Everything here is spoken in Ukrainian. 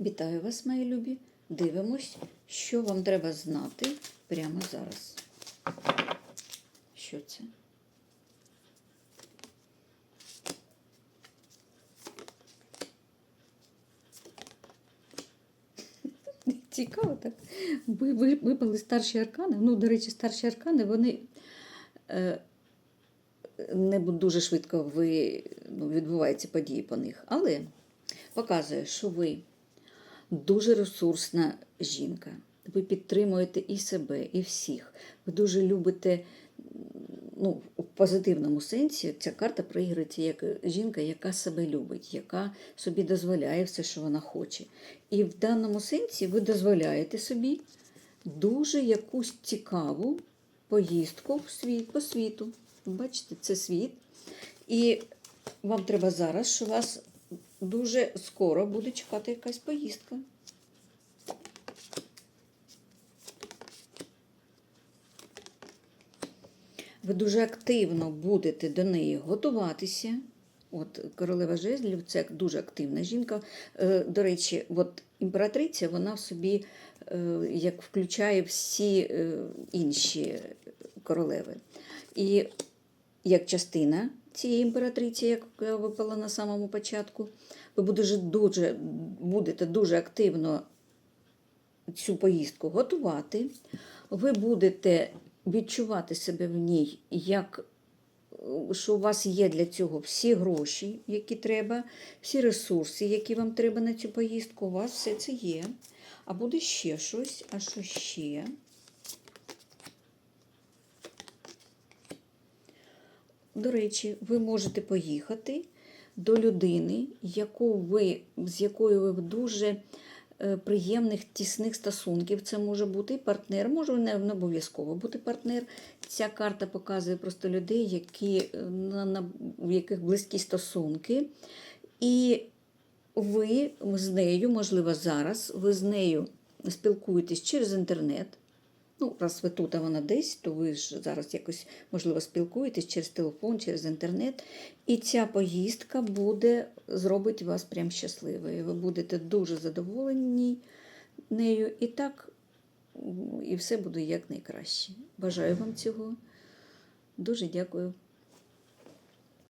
Вітаю вас, мої любі. Дивимось, що вам треба знати прямо зараз. Що це? Цікаво так. Ви- ви- Випали старші аркани. Ну, до речі, старші аркани, вони е, не дуже швидко ви, ну, відбуваються події по них. Але показує, що ви дуже ресурсна жінка. Ви підтримуєте і себе, і всіх. Ви дуже любите, ну, в позитивному сенсі, ця карта проігрується як жінка, яка себе любить, яка собі дозволяє все, що вона хоче. І в даному сенсі ви дозволяєте собі дуже якусь цікаву поїздку в світ, по світу. Бачите, це світ. І вам треба зараз, що вас дуже скоро буде чекати якась поїздка. Ви дуже активно будете до неї готуватися. От королева жезлів це дуже активна жінка. Е, До речі, от імператриця вона в собі е, як включає всі е, інші королеви. І як частина цієї імператриці, яка випала на самому початку, ви будете дуже, будете дуже активно цю поїздку готувати. Ви будете відчувати себе в ній, як е, що у вас є для цього всі гроші, які треба, всі ресурси, які вам треба на цю поїздку. У вас все це є. А буде ще щось, а що ще? До речі, ви можете поїхати до людини, яку ви, з якою ви в дуже е, приємних тісних стосунків. Це може бути і партнер, може не, обов'язково бути партнер. Ця карта показує просто людей, які, е, на, на, в яких близькі стосунки. І ви з нею, можливо, зараз, ви з нею спілкуєтесь через інтернет. Ну, раз ви тут, а вона десь, то ви ж зараз якось, можливо, спілкуєтесь через телефон, через інтернет. І ця поїздка буде зробить вас прям щасливою. Ви будете дуже задоволені нею. І так, і все буде як найкраще. Бажаю вам цього. Дуже дякую.